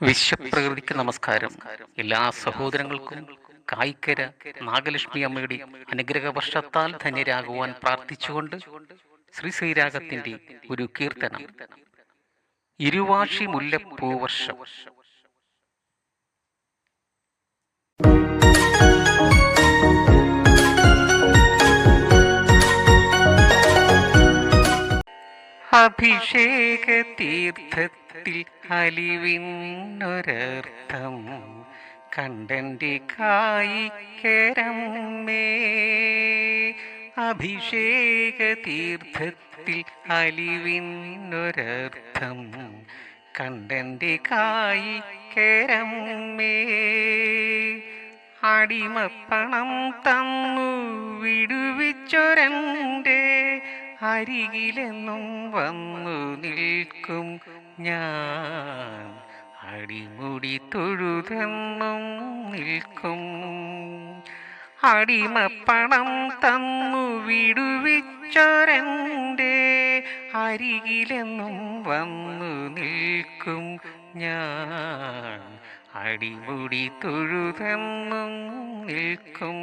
വിശ്വപ്രകൃതിക്ക് നമസ്കാരം. എല്ലാ സഹോദരങ്ങൾക്കും കായിക്കര നാഗലക്ഷ്മി അമ്മയുടെ അനുഗ്രഹ വർഷത്താൽ ധന്യരാകുവാൻ പ്രാർത്ഥിച്ചുകൊണ്ട് ശ്രീ ശ്രീരാഗത്തിന്റെ ഒരു കീർത്തനം. ഇരുവാഷി മുല്ലപ്പൂവർഷം അഭിഷേക തീർത്ഥത്തിൽ അലിവിന്നൊരർത്ഥം കണ്ടന്റെ കായിക്കരമ്മേ. അഭിഷേക തീർത്ഥത്തിൽ അലിവിന്നൊരർത്ഥം കണ്ടന്റെ കായിക്കരമ്മേ. അടിമപ്പണം തന്നു വിടുവിച്ചൊരന്റെ അരികിലെന്നും വന്നു നിൽക്കും ഞാൻ. അടിമുടി തൊഴുതെന്നും നിൽക്കും. അടിമപ്പണം തന്നു വിടുവിച്ചൊരന്റെ അരികിലെന്നും വന്നു നിൽക്കും ഞാൻ. അടിമുടി തൊഴുതെന്നും നിൽക്കും.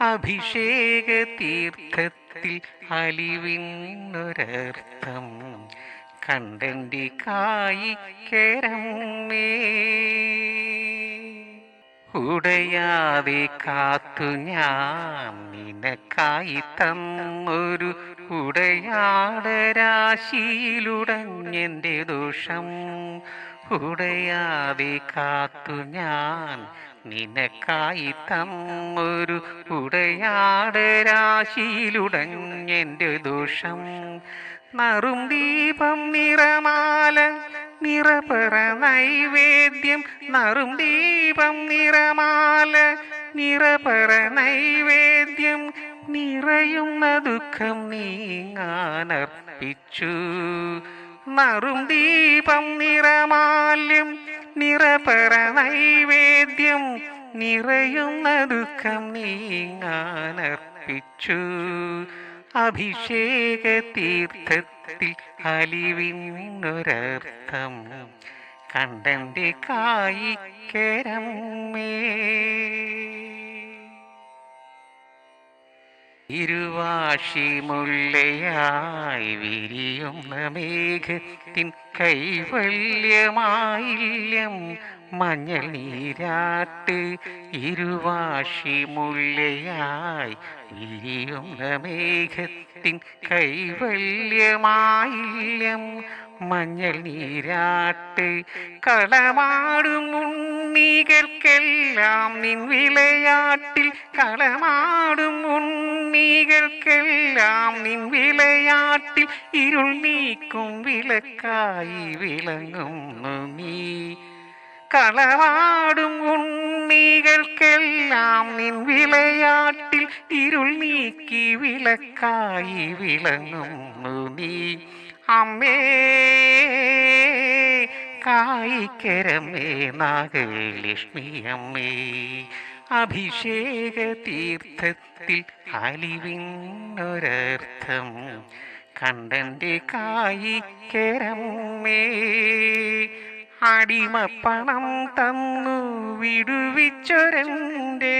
അഭിഷേക തീർത്ഥത്തിൽ അലിവിന്നൊരർത്ഥം കണ്ടന്റെ കായിക്കരമ്മേ ഉടയാതെ കാത്തു ഞാൻ നിനക്കായി തന്നൊരു ഉടയാടരാശിയിലുടഞ്ഞെന്റെ ദോഷം ഉടയാതെ കാത്തു ഞാൻ നിനക്കായി തമ്മൊരു ഉടയാട് രാശിയിലുടഞ്ഞെന്റെ ദോഷം. നറും ദീപം നിറമാല നിറപറ നൈവേദ്യം. നറും ദീപം നിറമാല നിറപറ നൈവേദ്യം. നിറയുന്ന ദുഃഖം നീങ്ങാനർപ്പിച്ചു. നറും ദീപം നിറമാല്യം നിറപറ നൈവേദ്യം നിറയുന്ന ദുഃഖം നീങ്ങാനർപ്പിച്ചു. അഭിഷേക തീർത്ഥത്തിൽ അലിവിന്നൊരർത്ഥം കണ്ടന്റെ കായിക്കരമ്മേ ഇരുവാശി മുല്ലയായി വിരിയുന്ന മേഘത്തിൻ കൈവല്യമായില്യം മഞ്ഞൾ നീരാട്ട് ഇരുവാശി മുല്ലയായി വിരിയുന്ന മേഘത്തിൻ കൈവല്യമായില്യം മഞ്ഞൾ നീരാട്ട് കളമാടും ഉണ്ണികൾക്കെല്ലാം നിൻ വിളയാട്ടിൽ കളമാടും ഉണ്ണികൾക്കെല്ലാം നിൻ വിളയാട്ടിൽ ഇരുൾ നീക്കും വിളക്കായി വിളങ്ങുന്നു നീ. കളവാടും ഉണ്ണികൾക്കെല്ലാം നിൻ വിളയാട്ടിൽ ഇരുൾ നീക്കി വിളക്കായി വിളങ്ങുന്നു നീ. അമ്മേ കായിക്കരമേ നാഗലക്ഷ്മി അമ്മേ അഭിഷേക തീർത്ഥത്തിൽ അലിവിന്നൊരർത്ഥം കണ്ടന്റെ കായിക്കരമേ അടിമപ്പണം തന്നു വിടുവിച്ചൊരന്റെ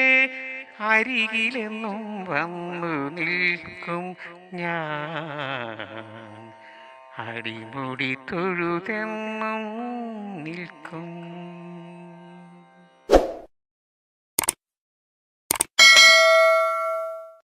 അരികിലെന്നും വന്നു നിൽക്കും ഞാൻ. അടിമുടി തൊഴുതെന്നും നിൽക്കും.